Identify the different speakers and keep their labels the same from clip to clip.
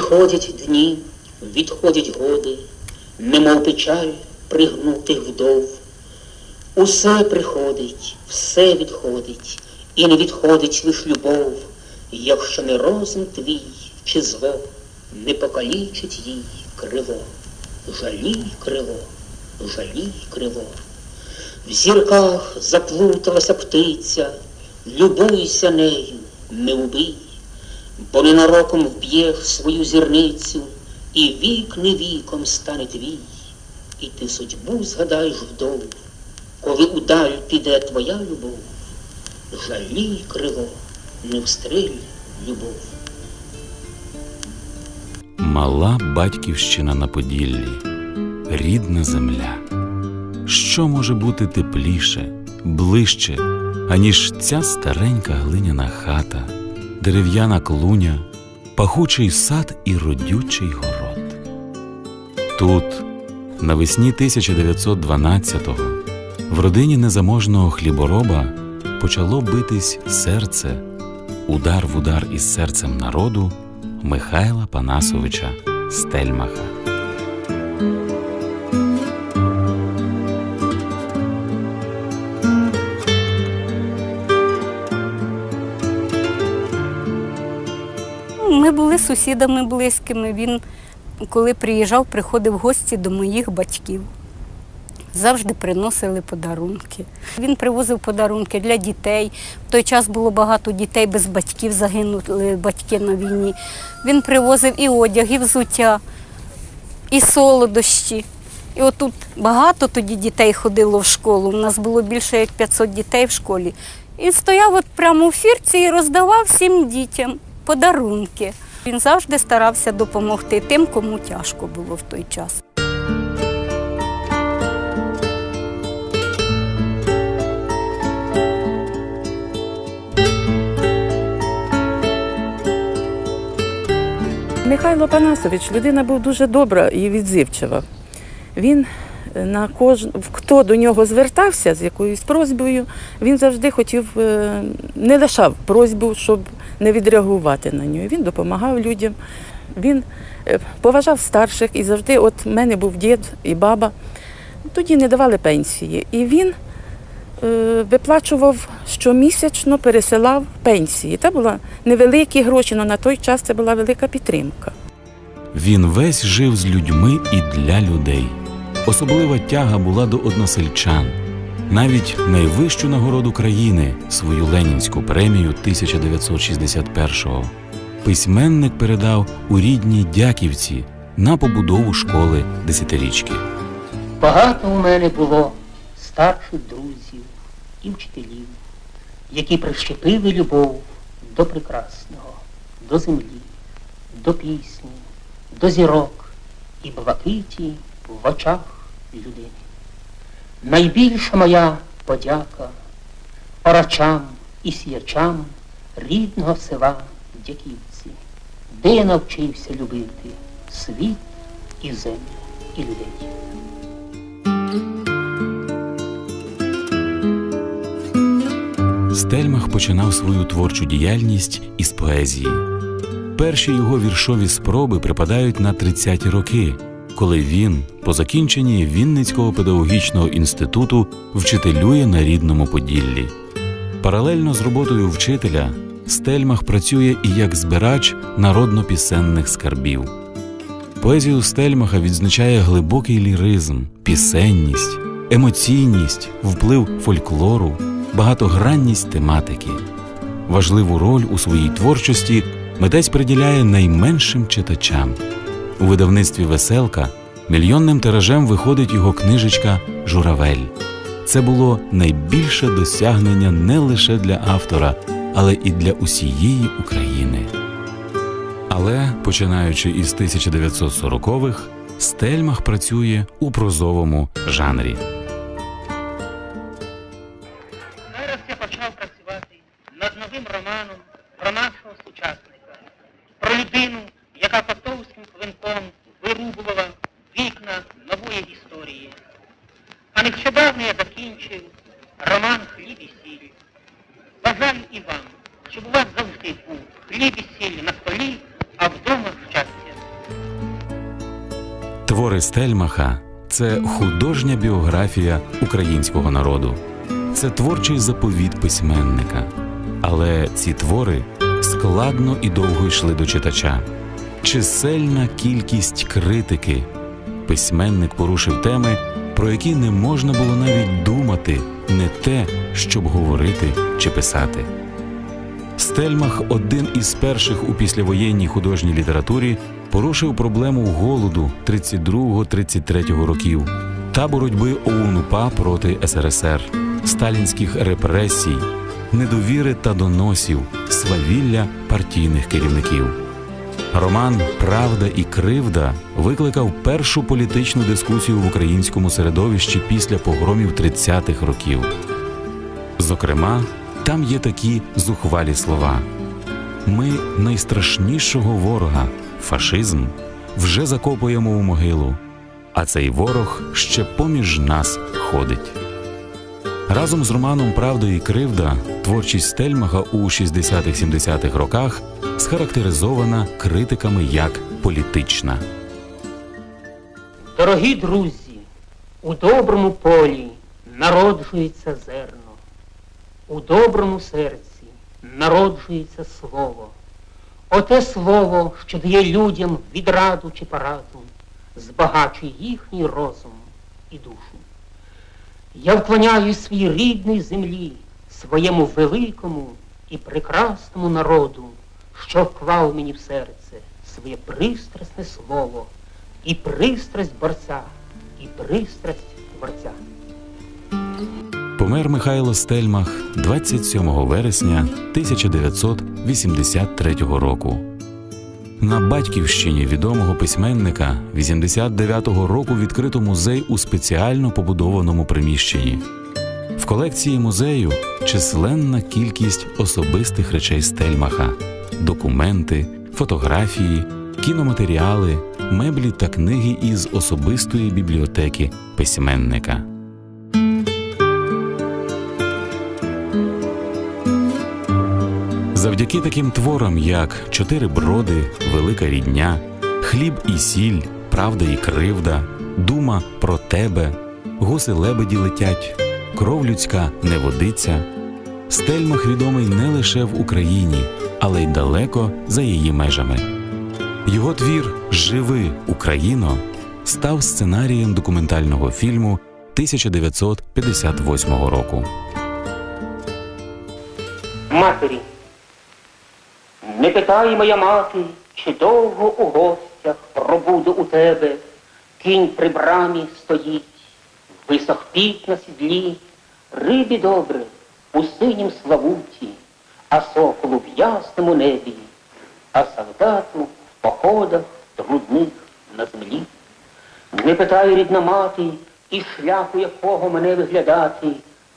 Speaker 1: Приходять дні, відходять годи, немов печаль пригнутих вдов. Усе приходить, все відходить, і не відходить лиш любов, якщо не розум твій чи зло не покалічить їй криво. Жалій крило, жалій крило. В зірках заплуталася птиця, любуйся нею, не убий, бо ненароком вб'єш свою зірницю, і вік не віком стане твій, і ти судьбу згадаєш вдову, коли удаль піде твоя любов, жалій крило, не встрель любов.
Speaker 2: Мала батьківщина на Поділлі, рідна земля. Що може бути тепліше, ближче, аніж ця старенька глиняна хата, дерев'яна клуня, пахучий сад і родючий город. Тут, навесні 1912-го, в родині незаможного хлібороба почало битись серце, удар в удар із серцем народу Михайла Панасовича Стельмаха.
Speaker 3: Ми були сусідами близькими. Він, коли приїжджав, приходив в гості до моїх батьків. Завжди приносили подарунки. Він привозив подарунки для дітей. В той час було багато дітей без батьків, загинули батьки на війні. Він привозив і одяг, і взуття, і солодощі. І отут багато тоді дітей ходило в школу. У нас було більше як 500 дітей в школі. І стояв от прямо у фірці і роздавав всім дітям подарунки. Він завжди старався допомогти тим, кому тяжко було в той час.
Speaker 4: Михайло Панасович людина був дуже добра і відзивчива. Він на кож... хто до нього звертався з якоюсь просьбою, він завжди хотів, е, не лишав просьбу, щоб не відреагувати на нього. Він допомагав людям, він е, поважав старших і завжди, от в мене був дід і баба, тоді не давали пенсії. І він е, виплачував щомісячно, пересилав пенсії. Це були невеликі гроші, але на той час це була велика підтримка.
Speaker 2: Він весь жив з людьми і для людей. Особлива тяга була до односельчан. Навіть найвищу нагороду країни, свою Ленінську премію 1961-го, письменник передав у рідній Дяківці на побудову школи десятирічки.
Speaker 1: Багато у мене було старших друзів і вчителів, які прищепили любов до прекрасного, до землі, до пісні, до зірок і блакиті в очах людини. Найбільша моя подяка орачам і сіячам рідного села Дяківці, де я навчився любити світ і землю, і людей.
Speaker 2: Стельмах починав свою творчу діяльність із поезії. Перші його віршові спроби припадають на 30-ті роки, коли він, по закінченні Вінницького педагогічного інституту, вчителює на рідному Поділлі. Паралельно з роботою вчителя Стельмах працює і як збирач народно-пісенних скарбів. Поезію Стельмаха відзначає глибокий ліризм, пісенність, емоційність, вплив фольклору, багатогранність тематики. Важливу роль у своїй творчості митець приділяє найменшим читачам. У видавництві Веселка мільйонним тиражем виходить його книжечка Журавель. Це було найбільше досягнення не лише для автора, але і для усієї України. Але, починаючи із 1940-х, Стельмах працює у прозовому жанрі.
Speaker 1: Зараз я почав працювати над новим романом про нашого сучасника, про людину,
Speaker 2: Твори це художня біографія українського народу, це творчий заповіт письменника. Але ці твори складно і довго йшли до читача. Чисельна кількість критики. Письменник порушив теми, про які не можна було навіть думати, не те, щоб говорити чи писати. Стельмах, один із перших у післявоєнній художній літературі, порушив проблему голоду 32-33 років та боротьби ОУН-УПА проти СРСР, сталінських репресій, недовіри та доносів, свавілля партійних керівників. Роман Правда і кривда викликав першу політичну дискусію в українському середовищі після погромів 30-х років. Зокрема, там є такі зухвалі слова: ми найстрашнішого ворога, фашизм, вже закопуємо у могилу, а цей ворог ще поміж нас ходить. Разом з романом Правда і кривда творчість Стельмаха у 60-70-х роках схарактеризована критиками як політична.
Speaker 1: Дорогі друзі, у доброму полі народжується зерно, у доброму серці народжується слово. Оте слово, що дає людям відраду чи пораду, збагачує їхній розум і душу. Я вклоняю свій рідній землі, своєму великому і прекрасному народу, що вклав мені в серце своє пристрасне слово, і пристрасть борця, і пристрасть творця.
Speaker 2: Помер Михайло Стельмах 27 вересня 1983 року. На батьківщині відомого письменника 89-го року відкрито музей у спеціально побудованому приміщенні. В колекції музею численна кількість особистих речей Стельмаха, документи, фотографії, кіноматеріали, меблі та книги із особистої бібліотеки письменника. Завдяки таким творам, як Чотири броди, Велика рідня, Хліб і сіль, Правда і кривда, Дума про тебе, Гуси лебеді летять, Кров людська не водиться. Стельмах відомий не лише в Україні, але й далеко за її межами. Його твір Живи Україно став сценарієм документального фільму 1958 року.
Speaker 1: Матері, не питай моя мати, чи довго у гостях пробуду у тебе, кінь при брамі стоїть, висох піт на сідлі, рибі добре у синім славуті, а соколу в ясному небі, а солдату в походах трудних на землі. Не питай, рідна мати, і шляху якого мене виглядати,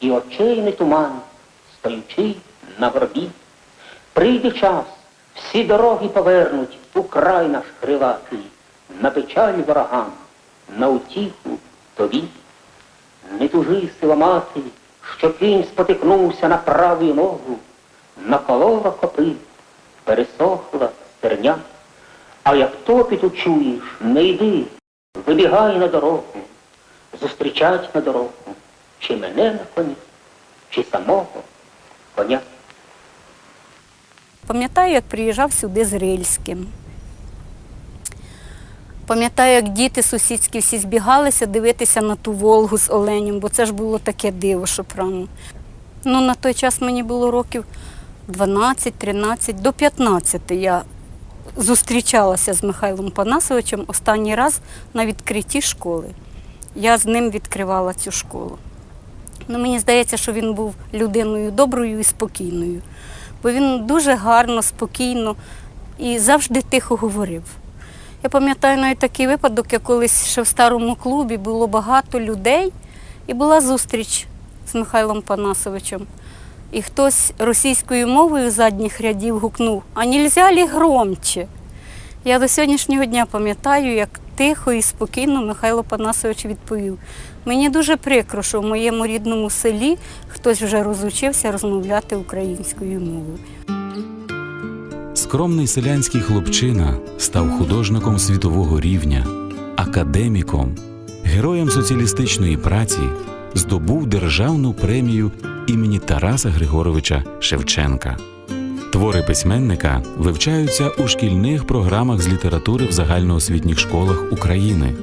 Speaker 1: і очей не туман, стоючи на горбі. Прийде час, всі дороги повернуть у край наш крилатий, на печаль ворогам, на утіху тобі. Не тужи, сила мати, що кінь спотикнувся на праву ногу, наколола копит, пересохла стерня. А як топіт учуєш, не йди, вибігай на дорогу, зустрічать на дорогу, чи мене на коні, чи самого коня.
Speaker 3: Пам'ятаю, як приїжджав сюди з Рильським. Пам'ятаю, як діти сусідські всі збігалися дивитися на ту Волгу з оленем, бо це ж було таке диво, що прямо. Ну, на той час мені було років 12, 13, до 15 я зустрічалася з Михайлом Панасовичем останній раз на відкритті школи. Я з ним відкривала цю школу. Ну, мені здається, що він був людиною доброю і спокійною, бо він дуже гарно, спокійно і завжди тихо говорив. Я пам'ятаю навіть такий випадок, як колись ще в старому клубі було багато людей, і була зустріч з Михайлом Панасовичем. І хтось російською мовою задніх рядів гукнув, а нельзя лі громче? Я до сьогоднішнього дня пам'ятаю, як тихо і спокійно Михайло Панасович відповів. Мені дуже прикро, що в моєму рідному селі хтось вже розучився розмовляти українською мовою.
Speaker 2: Скромний селянський хлопчина став художником світового рівня. академіком, героєм соціалістичної праці, здобув державну премію імені Тараса Григоровича Шевченка. Твори письменника вивчаються у шкільних програмах з літератури в загальноосвітніх школах України.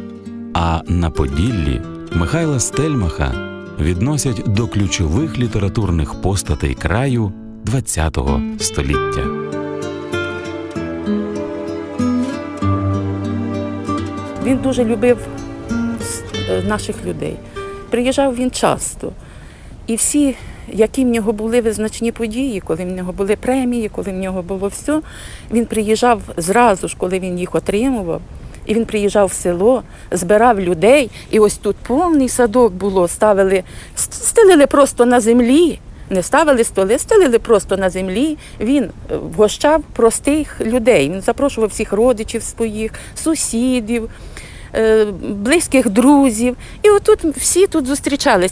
Speaker 2: А на Поділлі Михайла Стельмаха відносять до ключових літературних постатей краю ХХ століття.
Speaker 4: Він дуже любив е, наших людей. Приїжджав він часто. І всі, які в нього були визначні події, коли в нього були премії, коли в нього було все, він приїжджав зразу ж, коли він їх отримував. І він приїжджав в село, збирав людей, і ось тут повний садок було, ставили, стелили просто на землі, не ставили столи, стелили просто на землі. Він е, вгощав простих людей. Він запрошував всіх родичів своїх, сусідів, е, близьких друзів. І отут всі тут зустрічались.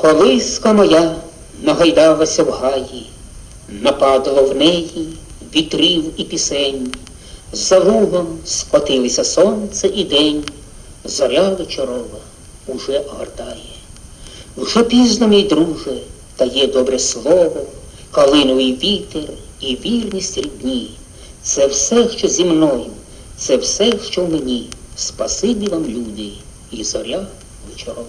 Speaker 1: Колиска моя нагайдалася в гаї, нападало в неї вітрів і пісень, за лугом скотилися сонце і день, зоря вечорова уже огортає. Вже пізно, мій друже, та добре слово, калиновий вітер і вірність рідні. Це все, що зі мною, це все, що в мені. Спасибі вам, люди, і зоря вечорова.